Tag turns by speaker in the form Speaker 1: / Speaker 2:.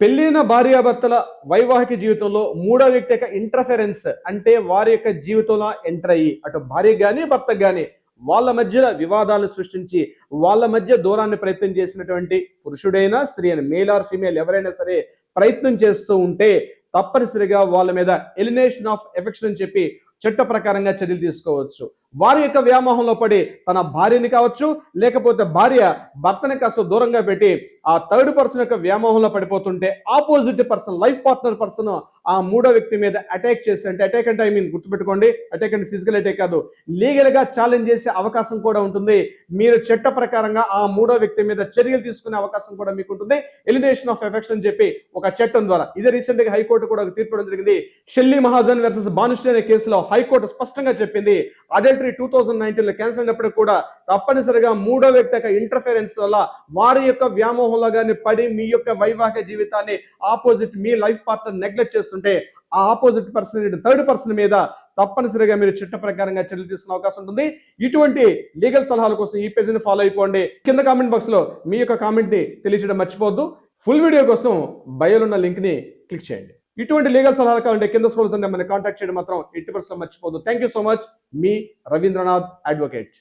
Speaker 1: పెళ్ళైన భార్యాభర్తల వైవాహిక జీవితంలో మూడో వ్యక్తి యొక్క ఇంటర్ఫెరెన్స్ అంటే వారి యొక్క జీవితంలో ఎంటర్ అయ్యి అటు భార్య కానీ భర్త కానీ వాళ్ళ మధ్య వివాదాలు సృష్టించి వాళ్ళ మధ్య దూరాన్ని ప్రయత్నం చేసినటువంటి పురుషుడైనా స్త్రీ అయినా మేల్ ఆర్ ఫీమేల్ ఎవరైనా సరే ప్రయత్నం చేస్తూ ఉంటే తప్పనిసరిగా వాళ్ళ మీద ఎలినేషన్ ఆఫ్ ఎఫెక్షన్ అని చెప్పి చట్ట ప్రకారంగా చర్యలు తీసుకోవచ్చు. వారి యొక్క వ్యామోహంలో పడి తన భార్యని కావచ్చు లేకపోతే భార్య భర్తని కాస్త దూరంగా పెట్టి ఆ థర్డ్ పర్సన్ యొక్క వ్యామోహంలో పడిపోతుంటే opposite person life partner person ఆ మూడో వ్యక్తి మీద అటాక్ చేసి అంటే అటాక్ అంటే ఐ మీన్ గుర్తుపెట్టుకోండి అటాక్ అంటే ఫిజికల్ అటాక్ కాదు లీగల్గా ఛాలెంజ్ చేసే అవకాశం కూడా ఉంటుంది. మీరు చట్ట ప్రకారంగా ఆ మూడో వ్యక్తి మీద చర్యలు తీసుకునే అవకాశం కూడా మీకు ఉంటుంది. ఎలినేషన్ ఆఫ్ ఎఫెక్షన్ అని చెప్పి ఒక చట్టం ద్వారా. ఇదే రీసెంట్గా హైకోర్టు కూడా ఒక తీర్పు జరిగింది. షెల్లీ మహాజన్ వర్సెస్ బానుశ్రీ అనే కేసులో హైకోర్టు స్పష్టంగా చెప్పింది. Secretary two thousand nineteen cancer అయినప్పుడు కూడా తప్పనిసరిగా మూడో వ్యక్తి యొక్క ఇంటర్ఫిరెన్స్ వల్ల వారి యొక్క వ్యామోహంలో కానీ పడి మీ యొక్క వైవాహిక జీవితాన్ని ఆపోజిట్ మీ లైఫ్ పార్ట్నర్ నెగ్లెక్ట్ చేస్తుంటే ఆ ఆపోజిట్ పర్సన్ థర్డ్ పర్సన్ మీద తప్పనిసరిగా మీరు చట్ట ప్రకారంగా చర్యలు తీసుకునే అవకాశం ఉంటుంది. ఇటువంటి లీగల్ సలహాల కోసం ఈ పేజీని ఫాలో అయిపోండి. కింద కామెంట్ బాక్స్లో మీ యొక్క కామెంట్ని తెలియజేయడం మర్చిపోవద్దు. ఫుల్ వీడియో కోసం బయోలున్న లింక్ని క్లిక్ చేయండి. ఇటువంటి లీగల్ సలహాలు కావాలంటే కింద స్కూల్ మన కాంటాక్ట్ చేయడం మాత్రం ఎట్టి పర్సెంట్ మర్చిపోదు థ్యాంక్ యూ సో మచ్ మీ రవీంద్రనాథ్ అడ్వకేట్.